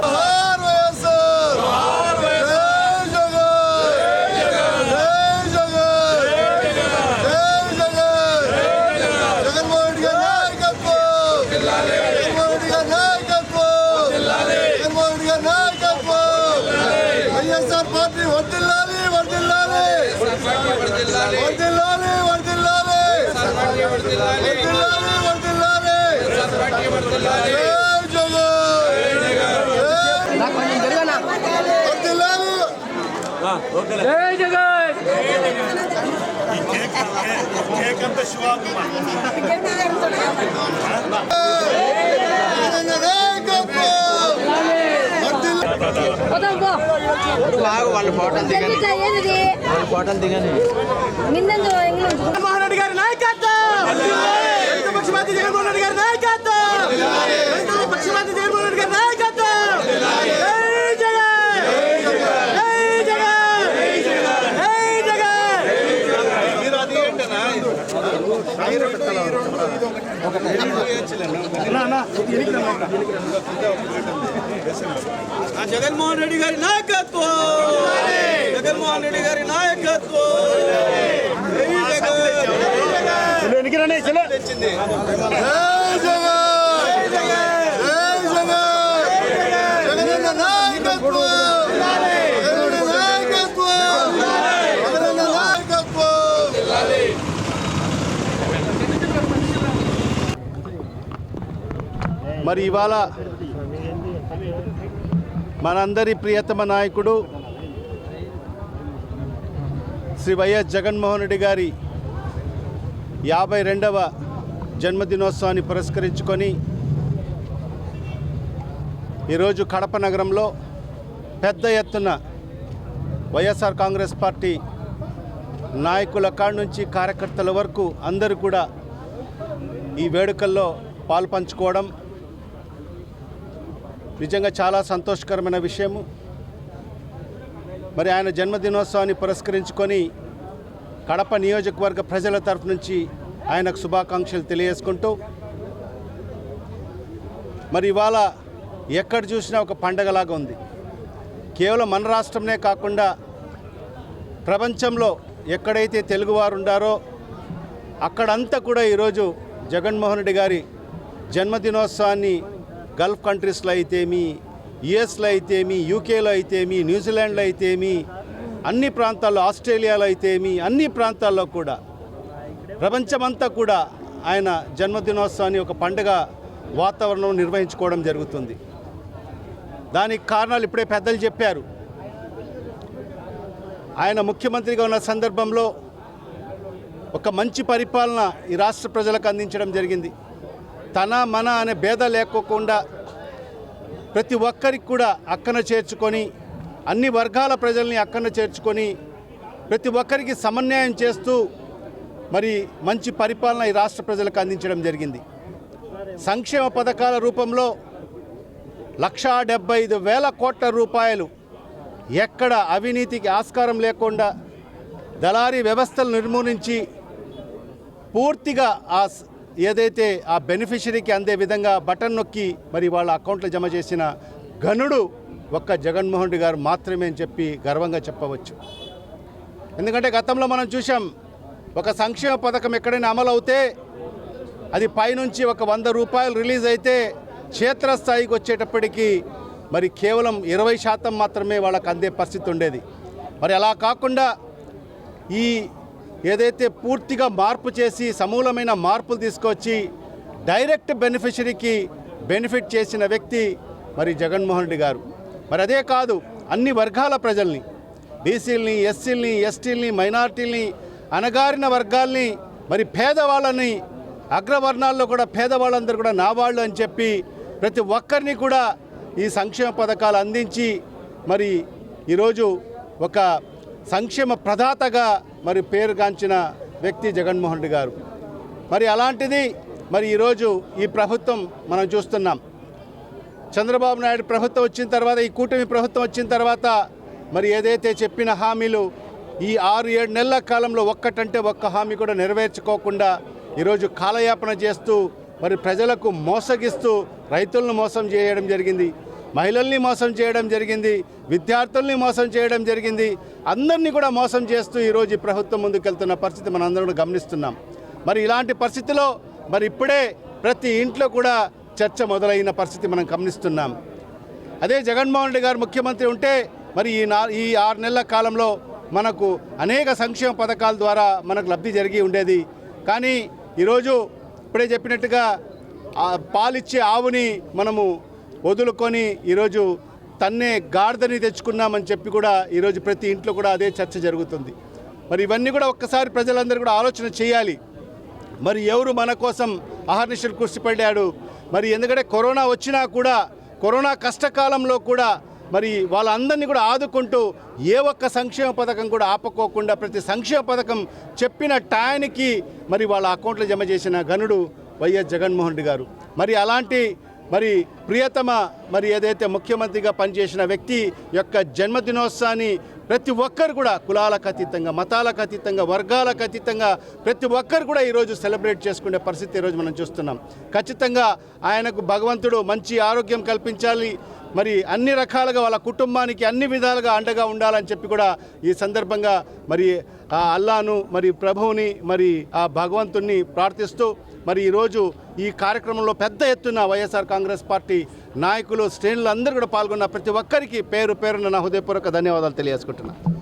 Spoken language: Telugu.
జోహార్ వైఎస్ఆర్ జై జగన్ జై జగన్ జై జగన్ జగన్మోహన్ రెడ్డి గారి నాయకత్వం జగన్మోహన్ రెడ్డి గారి నాయకత్వం జగన్మోహన్ రెడ్డి గారి నాయకత్వం వైఎస్ఆర్ పార్టీ వర్దిల్లాలి వర్దిల్లాలి వర్దిల్లాలి వర్దిల్లాలి వర్దిల్లాలి వర్దిల్లాలి జై జగన్ వర్దిల్లాలి జై జగన్ వాళ్ళ ఫోటోలు దిగండి వాళ్ళ ఫోటోలు దిగండి మిన్నందు ఇంగ్లీష్ జగన్మోహన్ రెడ్డి గారి నాయకత్వం జగన్మోహన్ రెడ్డి గారి నాయకత్వం రైతు పక్షపాతి జగన్మోహన్ రెడ్డి గారి నాయకత్వం జై జగన్ జై జగన్ జై జగన్ జగన్మోహన్ రెడ్డి గారి నాయకత్వం! జగన్మోహన్ రెడ్డి గారి నాయకత్వం! జగన్! జై జగన్ జై జగన్ జగనన్న నాయకత్వం జగనన్న నాయకత్వం జగనన్న నాయకత్వం మరి ఇవాళ మనందరి ప్రియతమ నాయకుడు శ్రీ వైఎస్ జగన్మోహన్ రెడ్డి గారి యాభై రెండవ జన్మదినోత్సవాన్ని పురస్కరించుకొని ఈరోజు కడప నగరంలో పెద్ద ఎత్తున వైఎస్ఆర్ కాంగ్రెస్ పార్టీ నాయకుల కాడ నుంచి కార్యకర్తల వరకు అందరూ కూడా ఈ వేడుకల్లో పాల్పంచుకోవడం నిజంగా చాలా సంతోషకరమైన విషయము. మరి ఆయన జన్మదినోత్సవాన్ని పురస్కరించుకొని కడప నియోజకవర్గ ప్రజల తరఫు నుంచి ఆయనకు శుభాకాంక్షలు తెలియజేసుకుంటూ మరి ఇవాళ ఎక్కడ చూసినా ఒక పండగలాగా ఉంది. కేవలం మన రాష్ట్రంనే కాకుండా ప్రపంచంలో ఎక్కడైతే తెలుగువారు ఉండారో అక్కడంతా కూడా ఈరోజు జగన్మోహన్ రెడ్డి గారి జన్మదినోత్సవాన్ని గల్ఫ్ కంట్రీస్లో అయితేమి యుఎస్లో అయితేమి యూకేలో అయితేమి న్యూజిలాండ్లో అయితేమి అన్ని ప్రాంతాల్లో ఆస్ట్రేలియాలో అయితేమి అన్ని ప్రాంతాల్లో కూడా ప్రపంచమంతా కూడా ఆయన జన్మదినోత్సవాన్ని ఒక పండుగ వాతావరణం నిర్వహించుకోవడం జరుగుతుంది. దానికి కారణాలు ఇప్పుడే పెద్దలు చెప్పారు. ఆయన ముఖ్యమంత్రిగా ఉన్న సందర్భంలో ఒక మంచి పరిపాలన ఈ రాష్ట్ర ప్రజలకు అందించడం జరిగింది. తన మన అనే భేద లేకోకుండా ప్రతి ఒక్కరికి కూడా అక్కన చేర్చుకొని అన్ని వర్గాల ప్రజల్ని అక్కన చేర్చుకొని ప్రతి ఒక్కరికి సమన్వయం చేస్తూ మరి మంచి పరిపాలన ఈ రాష్ట్ర ప్రజలకు అందించడం జరిగింది. సంక్షేమ పథకాల రూపంలో లక్షా డెబ్బై ఐదు వేల కోట్ల రూపాయలు ఎక్కడ అవినీతికి ఆస్కారం లేకుండా దళారీ వ్యవస్థలు నిర్మూలించి పూర్తిగా ఆ ఏదైతే ఆ బెనిఫిషరీకి అందే విధంగా బటన్ నొక్కి మరి వాళ్ళ అకౌంట్లో జమ చేసిన ఘనుడు ఒక్క జగన్మోహన్ రెడ్డి గారు మాత్రమే అని చెప్పి గర్వంగా చెప్పవచ్చు. ఎందుకంటే గతంలో మనం చూసాం ఒక సంక్షేమ పథకం ఎక్కడైనా అమలు అవుతే అది పైనుంచి ఒక వంద రూపాయలు రిలీజ్ అయితే క్షేత్రస్థాయికి వచ్చేటప్పటికీ మరి కేవలం ఇరవై శాతం మాత్రమే వాళ్ళకు అందే పరిస్థితి ఉండేది. మరి అలా కాకుండా ఈ ఏదైతే పూర్తిగా మార్పు చేసి సమూలమైన మార్పులు తీసుకొచ్చి డైరెక్ట్ బెనిఫిషరీకి బెనిఫిట్ చేసిన వ్యక్తి మరి జగన్మోహన్ రెడ్డి గారు. మరి అదే కాదు అన్ని వర్గాల ప్రజల్ని బీసీలని ఎస్సీలని ఎస్టీలని మైనార్టీలని అణగారిన వర్గాల్ని మరి పేదవాళ్ళని అగ్రవర్ణాల్లో కూడా పేదవాళ్ళందరూ కూడా నా వాళ్ళు అని చెప్పి ప్రతి ఒక్కరిని కూడా ఈ సంక్షేమ పథకాలు అందించి మరి ఈరోజు ఒక సంక్షేమ ప్రదాతగా మరి పేరుగాంచిన వ్యక్తి జగన్మోహన్ రెడ్డి గారు. మరి అలాంటిది మరి ఈరోజు ఈ ప్రభుత్వం మనం చూస్తున్నాం. చంద్రబాబు నాయుడు ప్రభుత్వం వచ్చిన తర్వాత ఈ కూటమి ప్రభుత్వం వచ్చిన తర్వాత మరి ఏదైతే చెప్పిన హామీలు ఈ ఆరు ఏడు నెలల కాలంలో ఒక్కటంటే ఒక్క హామీ కూడా నెరవేర్చుకోకుండా ఈరోజు కాలయాపన చేస్తూ మరి ప్రజలకు మోసగిస్తూ రైతులను మోసం చేయడం జరిగింది. మహిళల్ని మోసం చేయడం జరిగింది విద్యార్థుల్ని మోసం చేయడం జరిగింది. అందరినీ కూడా మోసం చేస్తూ ఈరోజు ఈ ప్రభుత్వం ముందుకెళ్తున్న పరిస్థితి మనం అందరం కూడా గమనిస్తున్నాం. మరి ఇలాంటి పరిస్థితిలో మరి ఇప్పుడే ప్రతి ఇంట్లో కూడా చర్చ మొదలైన పరిస్థితి మనం గమనిస్తున్నాం. అదే జగన్మోహన్ రెడ్డి గారు ముఖ్యమంత్రి ఉంటే మరి ఈ నా ఈ ఆరు నెలల కాలంలో మనకు అనేక సంక్షేమ పథకాల ద్వారా మనకు లబ్ధి జరిగి ఉండేది. కానీ ఈరోజు ఇప్పుడే చెప్పినట్టుగా పాలిచ్చే ఆవుని మనము వదులుకొని ఈరోజు తన్నే గాడిదని తెచ్చుకున్నామని చెప్పి కూడా ఈరోజు ప్రతి ఇంట్లో కూడా అదే చర్చ జరుగుతుంది. మరి ఇవన్నీ కూడా ఒక్కసారి ప్రజలందరూ కూడా ఆలోచన చేయాలి. మరి ఎవరు మన కోసం అహర్నిశలు కృషిపడ్డాడు మరి ఎందుకంటే కరోనా వచ్చినా కూడా కరోనా కష్టకాలంలో కూడా మరి వాళ్ళందరినీ కూడా ఆదుకుంటూ ఏ ఒక్క సంక్షేమ పథకం కూడా ఆపకోకుండా ప్రతి సంక్షేమ పథకం చెప్పిన టయానికి మరి వాళ్ళ అకౌంట్లో జమ చేసిన ఘనుడు వైఎస్ జగన్మోహన్ రెడ్డి గారు. మరి అలాంటి మరి ప్రియతమ మరి ఏదైతే ముఖ్యమంత్రిగా పనిచేసిన వ్యక్తి యొక్క జన్మదినోత్సవాన్ని ప్రతి ఒక్కరు కూడా కులాలకు అతీతంగా మతాలకు అతీతంగా వర్గాలకు అతీతంగా ప్రతి ఒక్కరు కూడా ఈరోజు సెలబ్రేట్ చేసుకునే పరిస్థితి ఈరోజు మనం చూస్తున్నాం. ఖచ్చితంగా ఆయనకు భగవంతుడు మంచి ఆరోగ్యం కల్పించాలి. మరి అన్ని రకాలుగా వాళ్ళ కుటుంబానికి అన్ని విధాలుగా అండగా ఉండాలని చెప్పి కూడా ఈ సందర్భంగా మరి ఆ అల్లాను మరి ప్రభువుని మరి ఆ భగవంతుణ్ణి ప్రార్థిస్తూ మరి ఈరోజు ఈ కార్యక్రమంలో పెద్ద ఎత్తున వైఎస్ఆర్ కాంగ్రెస్ పార్టీ నాయకులు శ్రేణులు అందరూ కూడా పాల్గొన్న ప్రతి ఒక్కరికి పేరు పేరున నా హృదయపూర్వక ధన్యవాదాలు తెలియజేసుకుంటున్నాను